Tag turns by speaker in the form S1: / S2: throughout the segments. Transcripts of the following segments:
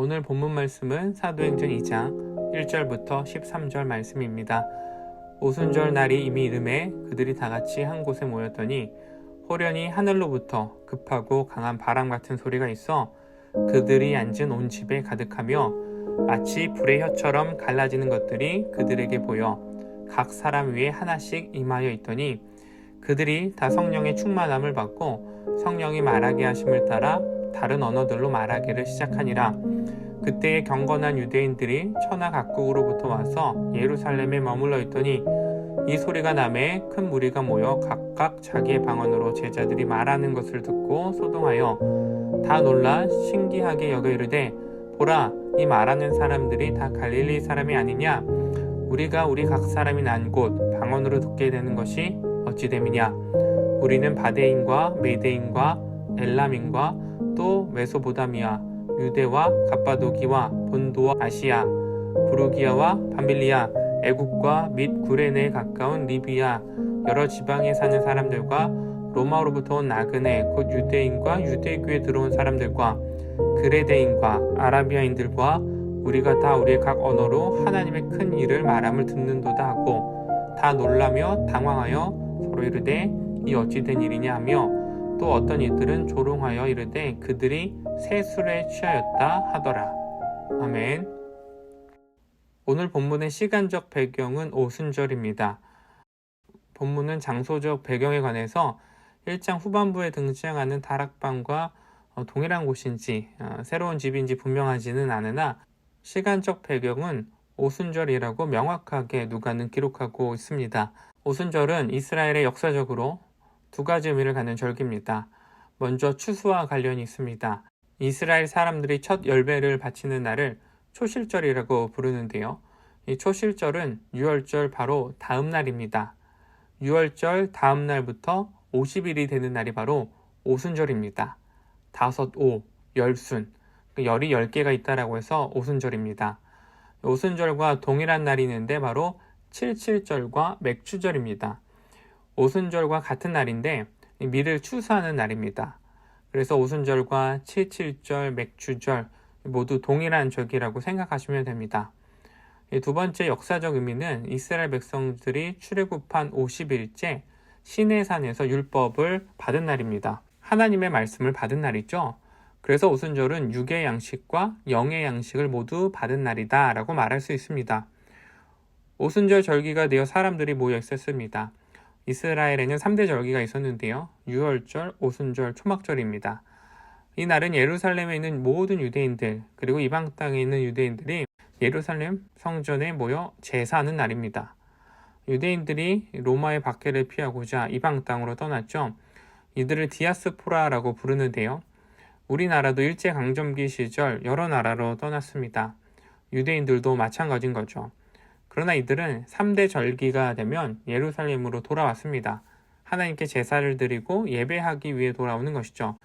S1: 오늘 본문 말씀은 사도행전 2장 1절부터 13절 말씀입니다. 오순절 날이 이미 이름에 그들이 다 같이 한 곳에 모였더니 호련히 하늘로부터 급하고 강한 바람 같은 소리가 있어 그들이 앉은 온 집에 가득하며 마치 불의 혀처럼 갈라지는 것들이 그들에게 보여 각 사람 위에 하나씩 임하여 있더니 그들이 다 성령의 충만함을 받고 성령이 말하게 하심을 따라 다른 언어들로 말하기를 시작하니라. 그때에 경건한 유대인들이 천하 각국으로부터 와서 예루살렘에 머물러 있더니 이 소리가 남에 큰 무리가 모여 각각 자기의 방언으로 제자들이 말하는 것을 듣고 소동하여 다 놀라 신기하게 여겨 이르되 보라 이 말하는 사람들이 다 갈릴리 사람이 아니냐 우리가 우리 각 사람이 난 곳 방언으로 듣게 되는 것이 어찌 됨이냐 우리는 바데인과 메데인과 엘람인과 또 메소보다미아 유대와 갑바도기와 본도와 아시아 부르기아와 밤빌리아 애국과 및 구레네에 가까운 리비아 여러 지방에 사는 사람들과 로마로부터 온 나그네 곧 유대인과 유대교에 들어온 사람들과 그레데인과 아라비아인들과 우리가 다 우리의 각 언어로 하나님의 큰 일을 말함을 듣는도다 하고 다 놀라며 당황하여 서로 이르되 이 어찌 된 일이냐 하며 또 어떤 이들은 조롱하여 이르되 그들이 세술에 취하였다 하더라. 아멘. 오늘 본문의 시간적 배경은 오순절입니다. 본문은 장소적 배경에 관해서 1장 후반부에 등장하는 다락방과 어, 동일한 곳인지 어, 새로운 집인지 분명하지는 않으나 시간적 배경은 오순절이라고 명확하게 누가는 기록하고 있습니다. 오순절은 이스라엘의 역사적으로 두 가지 의미를 갖는 절기입니다. 먼저 추수와 관련이 있습니다. 이스라엘 사람들이 첫 열매를 바치는 날을 초실절이라고 부르는데요. 이 초실절은 6월절 바로 다음 날입니다. 6월절 다음 날부터 50일이 되는 날이 바로 오순절입니다. 다섯 오, 열순, 그 열이 10개가 있다라고 해서 오순절입니다. 오순절과 동일한 날이 있는데 바로 칠칠절과 맥추절입니다. 오순절과 같은 날인데 밀을 추수하는 날입니다. 그래서 오순절과 칠칠절, 맥추절 모두 동일한 절기라고 생각하시면 됩니다. 두 번째 역사적 의미는 이스라엘 백성들이 출애굽한 50일째 시내산에서 율법을 받은 날입니다. 하나님의 말씀을 받은 날이죠. 그래서 오순절은 육의 양식과 영의 양식을 모두 받은 날이다 라고 말할 수 있습니다. 오순절 절기가 되어 사람들이 모여 있었습니다. 이스라엘에는 3대 절기가 있었는데요. 유월절, 오순절, 초막절입니다. 이 날은 예루살렘에 있는 모든 유대인들 그리고 이방 땅에 있는 유대인들이 예루살렘 성전에 모여 제사하는 날입니다. 유대인들이 로마의 박해를 피하고자 이방 땅으로 떠났죠. 이들을 디아스포라라고 부르는데요. 우리나라도 일제강점기 시절 여러 나라로 떠났습니다. 유대인들도 마찬가지인 거죠. 그러나 이들은 3대 절기가 되면 예루살렘으로 돌아왔습니다. 하나님께 제사를 드리고 예배하기 위해 돌아오는 것이죠.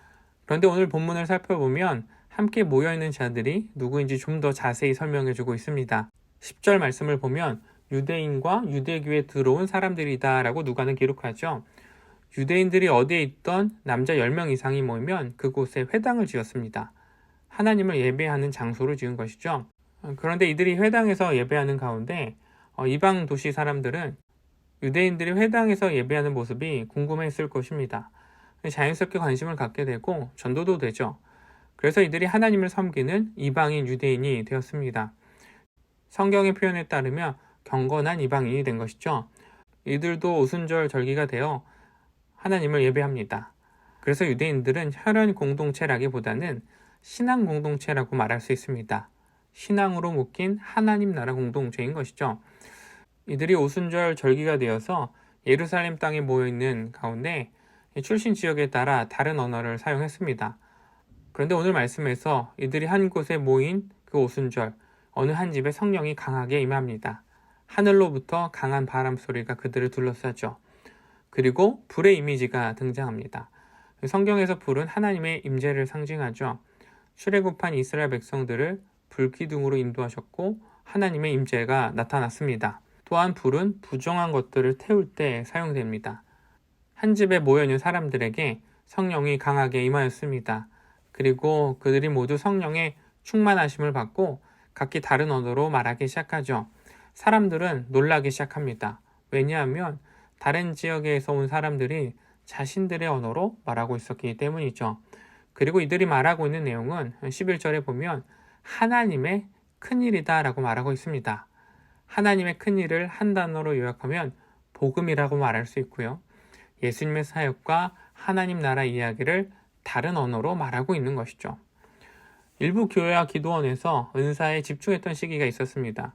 S1: 그런데 오늘 본문을 살펴보면 함께 모여있는 자들이 누구인지 좀 더 자세히 설명해 주고 있습니다. 10절 말씀을 보면 유대인과 유대교에 들어온 사람들이다 라고 누가는 기록하죠. 유대인들이 어디에 있던 남자 10명 이상이 모이면 그곳에 회당을 지었습니다. 하나님을 예배하는 장소를 지은 것이죠. 그런데 이들이 회당에서 예배하는 가운데 어, 이방 도시 사람들은 유대인들이 회당에서 예배하는 모습이 궁금했을 것입니다. 자연스럽게 관심을 갖게 되고 전도도 되죠. 그래서 이들이 하나님을 섬기는 이방인 유대인이 되었습니다. 성경의 표현에 따르면 경건한 이방인이 된 것이죠. 이들도 오순절 절기가 되어 하나님을 예배합니다. 그래서 유대인들은 혈연 공동체라기보다는 신앙 공동체라고 말할 수 있습니다. 신앙으로 묶인 하나님 나라 공동체인 것이죠. 이들이 오순절 절기가 되어서 예루살렘 땅에 모여 있는 가운데 출신 지역에 따라 다른 언어를 사용했습니다. 그런데 오늘 말씀에서 이들이 한 곳에 모인 그 오순절, 어느 한 집에 성령이 강하게 임합니다. 하늘로부터 강한 바람 소리가 그들을 둘러싸죠. 그리고 불의 이미지가 등장합니다. 성경에서 불은 하나님의 임재를 상징하죠. 출애굽한 이스라엘 백성들을 불기둥으로 인도하셨고 하나님의 임재가 나타났습니다. 또한 불은 부정한 것들을 태울 때 사용됩니다. 한 집에 모여 있는 사람들에게 성령이 강하게 임하였습니다. 그리고 그들이 모두 성령의 충만하심을 받고 각기 다른 언어로 말하기 시작하죠. 사람들은 놀라기 시작합니다. 왜냐하면 다른 지역에서 온 사람들이 자신들의 언어로 말하고 있었기 때문이죠. 그리고 이들이 말하고 있는 내용은 11절에 보면 하나님의 큰일이다 라고 말하고 있습니다. 하나님의 큰 일을 한 단어로 요약하면 복음이라고 말할 수 있고요. 예수님의 사역과 하나님 나라 이야기를 다른 언어로 말하고 있는 것이죠. 일부 교회와 기도원에서 은사에 집중했던 시기가 있었습니다.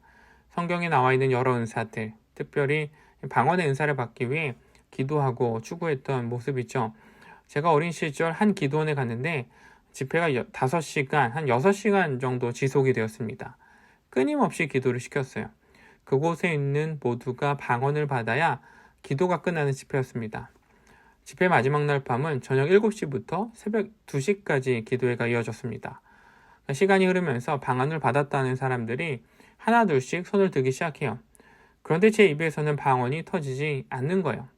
S1: 성경에 나와 있는 여러 은사들, 특별히 방언의 은사를 받기 위해 기도하고 추구했던 모습이죠. 제가 어린 시절 한 기도원에 갔는데 집회가 5시간, 한 6시간 정도 지속이 되었습니다. 끊임없이 기도를 시켰어요. 그곳에 있는 모두가 방언을 받아야 기도가 끝나는 집회였습니다. 집회 마지막 날 밤은 저녁 7시부터 새벽 2시까지 기도회가 이어졌습니다. 시간이 흐르면서 방언을 받았다는 사람들이 하나둘씩 손을 들기 시작해요. 그런데 제 입에서는 방언이 터지지 않는 거예요.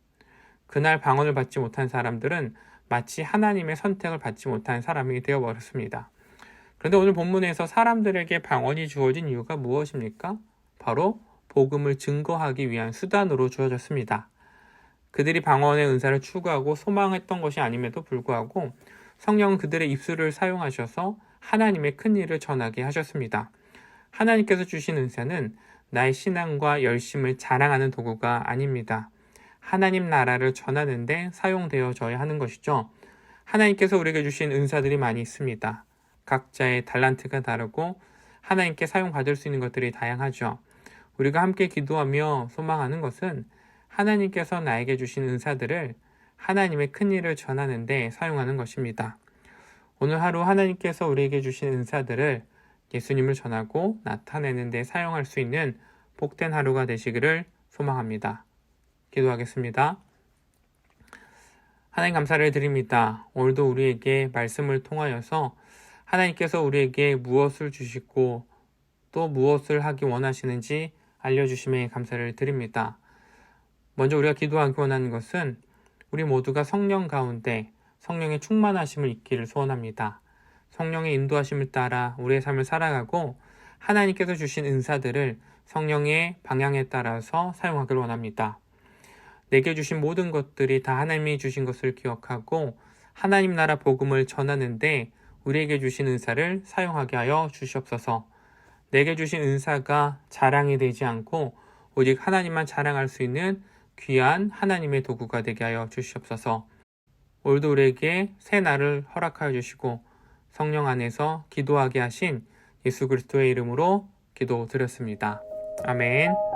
S1: 그날 방언을 받지 못한 사람들은 마치 하나님의 선택을 받지 못한 사람이 되어버렸습니다. 그런데 오늘 본문에서 사람들에게 방언이 주어진 이유가 무엇입니까? 바로 복음을 증거하기 위한 수단으로 주어졌습니다. 그들이 방언의 은사를 추구하고 소망했던 것이 아님에도 불구하고 성령은 그들의 입술을 사용하셔서 하나님의 큰 일을 전하게 하셨습니다. 하나님께서 주신 은사는 나의 신앙과 열심을 자랑하는 도구가 아닙니다. 하나님 나라를 전하는데 사용되어져야 하는 것이죠. 하나님께서 우리에게 주신 은사들이 많이 있습니다. 각자의 달란트가 다르고 하나님께 사용받을 수 있는 것들이 다양하죠. 우리가 함께 기도하며 소망하는 것은 하나님께서 나에게 주신 은사들을 하나님의 큰 일을 전하는데 사용하는 것입니다. 오늘 하루 하나님께서 우리에게 주신 은사들을 예수님을 전하고 나타내는 데 사용할 수 있는 복된 하루가 되시기를 소망합니다. 기도하겠습니다. 하나님 감사를 드립니다. 오늘도 우리에게 말씀을 통하여서 하나님께서 우리에게 무엇을 주시고 또 무엇을 하기 원하시는지 알려주심에 감사를 드립니다. 먼저 우리가 기도하기 원하는 것은 우리 모두가 성령 가운데 성령의 충만하심을 잊기를 소원합니다. 성령의 인도하심을 따라 우리의 삶을 살아가고 하나님께서 주신 은사들을 성령의 방향에 따라서 사용하기를 원합니다. 내게 주신 모든 것들이 다 하나님이 주신 것을 기억하고 하나님 나라 복음을 전하는데 우리에게 주신 은사를 사용하게 하여 주시옵소서. 내게 주신 은사가 자랑이 되지 않고 오직 하나님만 자랑할 수 있는 귀한 하나님의 도구가 되게 하여 주시옵소서. 올도 우리에게 새 날을 허락하여 주시고 성령 안에서 기도하게 하신 예수 그리스도의 이름으로 기도 드렸습니다. 아멘.